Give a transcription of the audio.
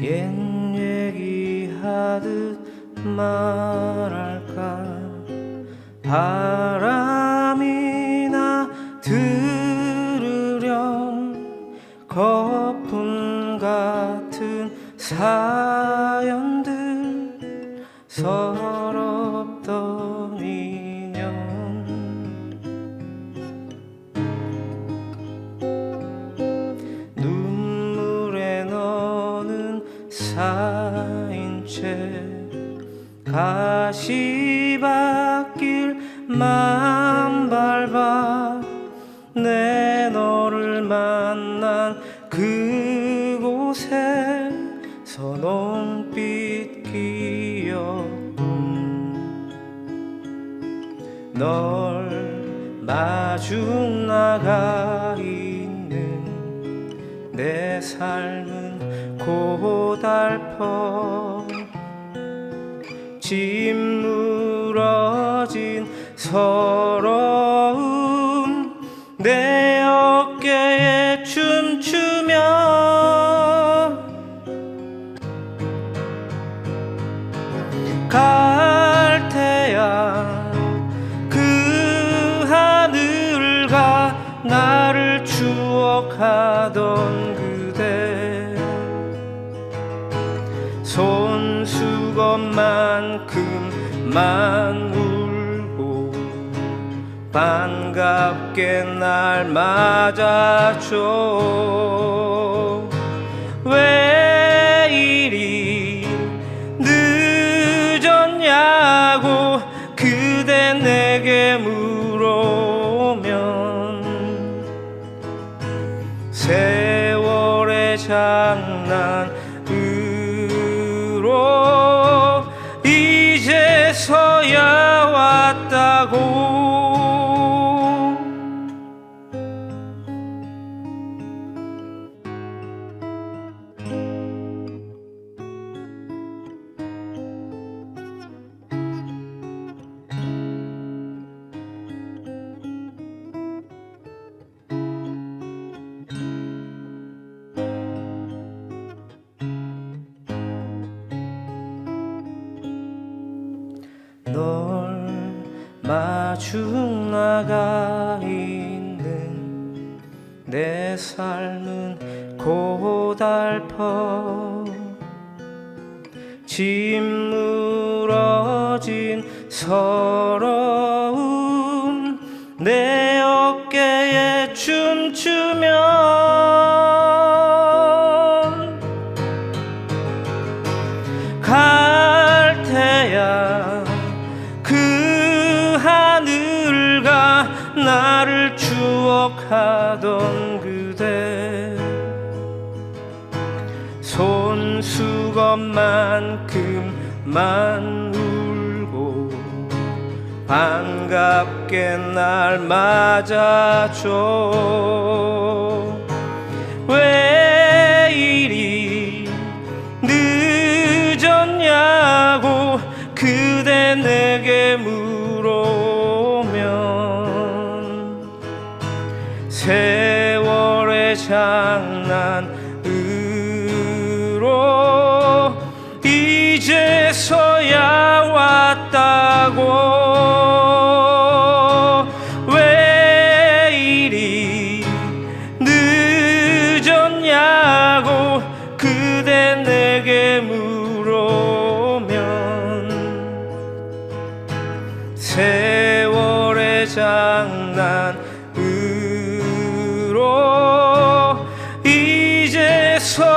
옛 얘기하듯 말할까? 바람이나 들으렴 거품 같은 사연들 서 너는 쌓인 채 가시밭길만 밟아 내 너를 만난 그곳에 선홍빛 기억뿐 널 마중 나가 있는 내 삶은 고달퍼 짓무러진 서러움 내 어깨에 춤추며 갈 테야. 그 하늘과 나를 추억하던 그 손수건만큼만 울고 반갑게 날 맞아줘. 왜 이리 늦었냐고 그대 내게 물으면 세월의 장난으로 이제서야 왔다고 널 마중 나가 있는 내 삶은 고달퍼 짓무러진 서러움 내 어깨에 춤추면 하던 그대 손수건만큼만 울고 반갑게 날 맞아줘 세월의 장난으로 이제서야 왔다고. 왜 이리 늦었냐고 그대 내게 물으면. 세월의 장난 eso